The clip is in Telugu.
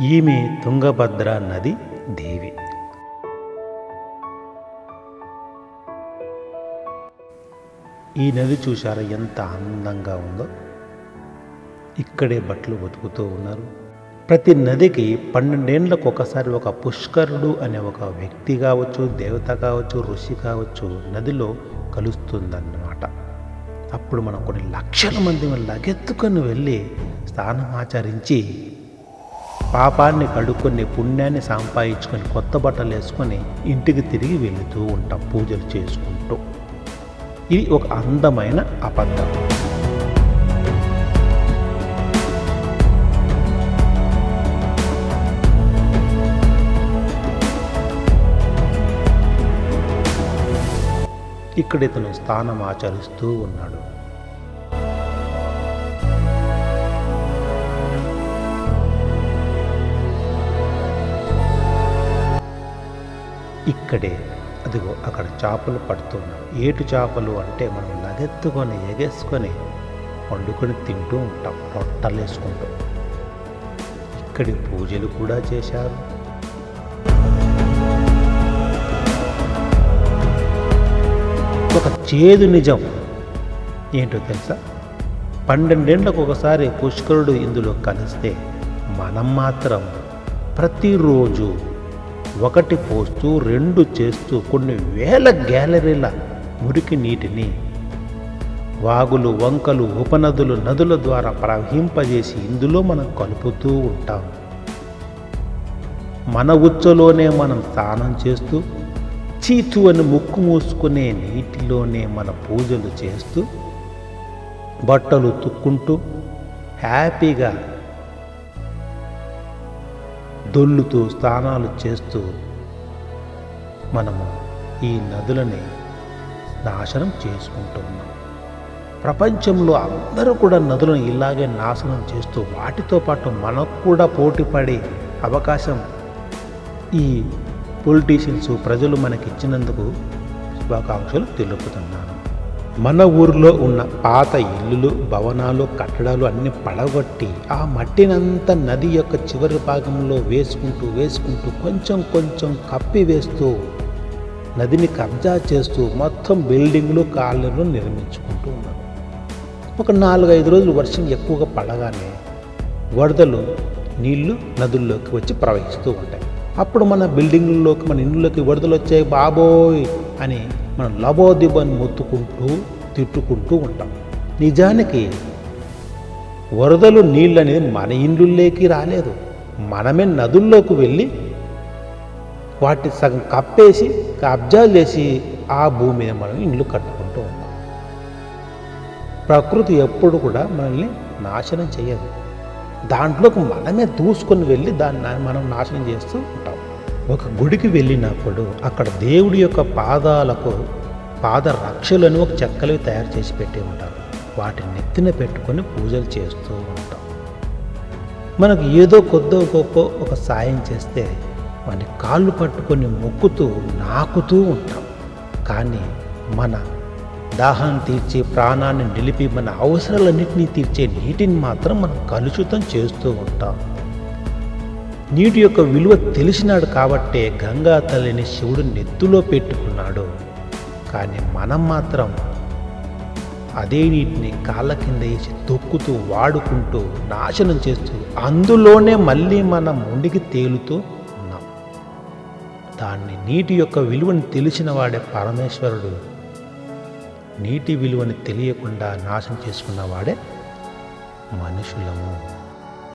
ఈమె తుంగభద్ర నది దేవి. ఈ నది చూశారా ఎంత అందంగా ఉందో? ఇక్కడే బట్టలు బతుకుతూ ఉన్నారు. ప్రతి నదికి పన్నెండేండ్లకు ఒకసారి ఒక పుష్కరుడు అనే ఒక వ్యక్తి కావచ్చు దేవత కావచ్చు ఋషి కావచ్చు నదిలో కలుస్తుందన్నమాట. అప్పుడు మనం కొన్ని లక్షల మంది లగెత్తుకొని వెళ్ళి స్నానం ఆచరించి పాపాన్ని కడుక్కొని పుణ్యాన్ని సంపాదించుకొని కొత్త బట్టలు వేసుకొని ఇంటికి తిరిగి వెళుతూ ఉంటాం పూజలు చేసుకుంటూ. ఇది ఒక అందమైన అబద్ధం. ఇక్కడ ఇతను స్థానం ఆచరిస్తూ ఉన్నాడు. ఇక్కడే. అదిగో అక్కడ చేపలు పడుతున్నాం ఏటు చేపలు అంటే మనం లగెత్తుకొని ఎగేసుకొని వండుకొని తింటూ ఉంటాం రొట్టలు వేసుకుంటూ ఇక్కడి పూజలు కూడా చేశారు. ఒక చేదు నిజం ఏంటో తెలుసా? పన్నెండేళ్ళకు ఒకసారి పుష్కరుడు ఇందులో కలిస్తే మనం మాత్రం ప్రతిరోజు ఒకటి పోస్తూ రెండు చేస్తూ కొన్ని వేల గ్యాలరీల మురికి నీటిని వాగులు వంకలు ఉపనదులు నదుల ద్వారా ప్రవహింపజేసి ఇందులో మనం కలుపుతూ ఉంటాం. మన ఉచ్చలోనే మనం స్నానం చేస్తూ చీతు అని ముక్కు మూసుకునే నీటిలోనే మన పూజలు చేస్తూ బట్టలు తుక్కుంటూ హ్యాపీగా దొల్లుతూ స్నానాలు చేస్తూ మనము ఈ నదులని నాశనం చేసుకుంటూ ఉన్నాం ప్రపంచంలో అందరూ కూడా నదులను ఇలాగే నాశనం చేస్తూ వాటితో పాటు మనకు కూడా పోటీపడే అవకాశం ఈ పొలిటీషియన్స్ ప్రజలు మనకి ఇచ్చినందుకు శుభాకాంక్షలు తెలుపుతున్నాను. మన ఊరిలో ఉన్న పాత ఇల్లులు భవనాలు కట్టడాలు అన్ని పడగొట్టి ఆ మట్టినంతా నది యొక్క చివరి భాగంలో వేసుకుంటూ వేసుకుంటూ కొంచెం కొంచెం కప్పి వేస్తూ నదిని కబ్జా చేస్తూ మొత్తం బిల్డింగ్లు కాలనీలు నిర్మించుకుంటూ ఉన్నారు ఒక నాలుగైదు రోజులు వర్షం ఎక్కువగా పడగానే వరదలు నీళ్ళు నదుల్లోకి వచ్చి ప్రవహిస్తూ ఉంటాయి. అప్పుడు మన బిల్డింగ్లలోకి మన ఇండ్లలోకి వరదలు వచ్చాయి బాబోయ్! అని మనం లబోదిబని మొత్తుకుంటూ తిట్టుకుంటూ ఉంటాం. నిజానికి వరదలు నీళ్ళు అనేది మన ఇండ్లలోకి రాలేదు. మనమే నదుల్లోకి వెళ్ళి వాటి సగం కప్పేసి కబ్జాలు చేసి ఆ భూమి మీద మనం ఇండ్లు కట్టుకుంటూ ఉంటాం ప్రకృతి ఎప్పుడు కూడా మనల్ని నాశనం చేయదు. దాంట్లోకి మనమే దూసుకొని వెళ్ళి దాన్ని మనం నాశనం చేస్తూ ఉంటాం. ఒక గుడికి వెళ్ళినప్పుడు అక్కడ దేవుడి యొక్క పాదాలకు పాద రక్షలను ఒక చెక్కలు తయారు చేసి పెట్టి ఉంటారు వాటిని నెత్తిన పెట్టుకొని పూజలు చేస్తూ ఉంటాం. మనకు ఏదో కొద్దో గొప్ప ఒక సాయం చేస్తే వాని కాళ్ళు పట్టుకొని మొక్కుతూ నాకుతూ ఉంటాం. కానీ మన దాహాన్ని తీర్చి ప్రాణాన్ని నిలిపి మన అవసరాలన్నింటినీ తీర్చే నీటిని మాత్రం మనం కలుషితం చేస్తూ ఉంటాం. నీటి యొక్క విలువ తెలిసినాడు కాబట్టే గంగా తల్లిని శివుడు నెత్తులో పెట్టుకున్నాడు. కానీ మనం మాత్రం అదే నీటిని కాళ్ళ కింద వేసి తొక్కుతూ వాడుకుంటూ నాశనం చేస్తూ అందులోనే మళ్ళీ మనం ముండికి తేలుతూ ఉన్నాం. దాన్ని నీటి యొక్క విలువను తెలిసిన వాడే పరమేశ్వరుడు నీటి విలువని తెలియకుండా నాశనం చేసుకున్న వాడే మనుషులము.